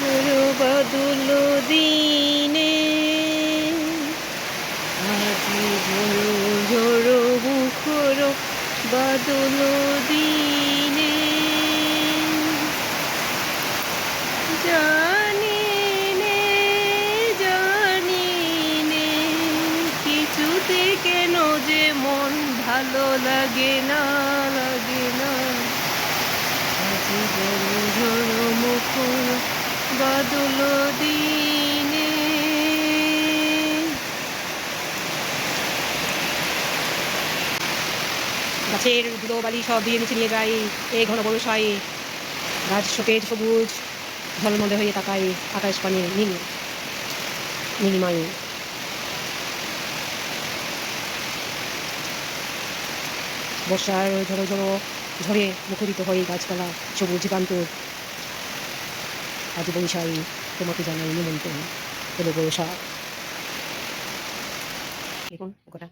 বাদল দিনে ঝড়ো ঝড়ো মুখর বাদল দিনে। জানি নে জানি নে কিছুতে কেন যে মন ভালো লাগে না লাগে না আজি ঝড়ো ঝড়ো মুখর বাদল দিনে গাছের ধুলো বালি সব দিয়ে নিচে নিয়ে যাই এই ঘন বরসাই গাছ সতেজ সবুজ ঝলমলে হয়ে তাকায় আকাশ পানে নীল, নীলিমায়। বর্ষার ঝড়ো ঝড়ো ঝড়ে মুখরিত হয়ে গাছপালা সবুজ জীবান্ত আজ বৈশাই তোমাকে জানাই নিমন্ত্রণ। হলো বর্ষা দেখুন পোকাটা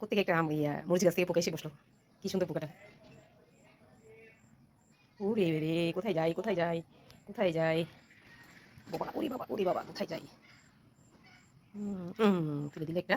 কোথেকে একটা আম ইয়া, মরিচ গাছ থেকে পোকা এসে বসল। কি সুন্দর পোকাটা। ওরে রে কোথায় যাই কোথায় যাই কোথায় যাই বাবা, ওরে বাবা ওরে বাবা, কোথায় যাই হুম তুলে দিলে একটা।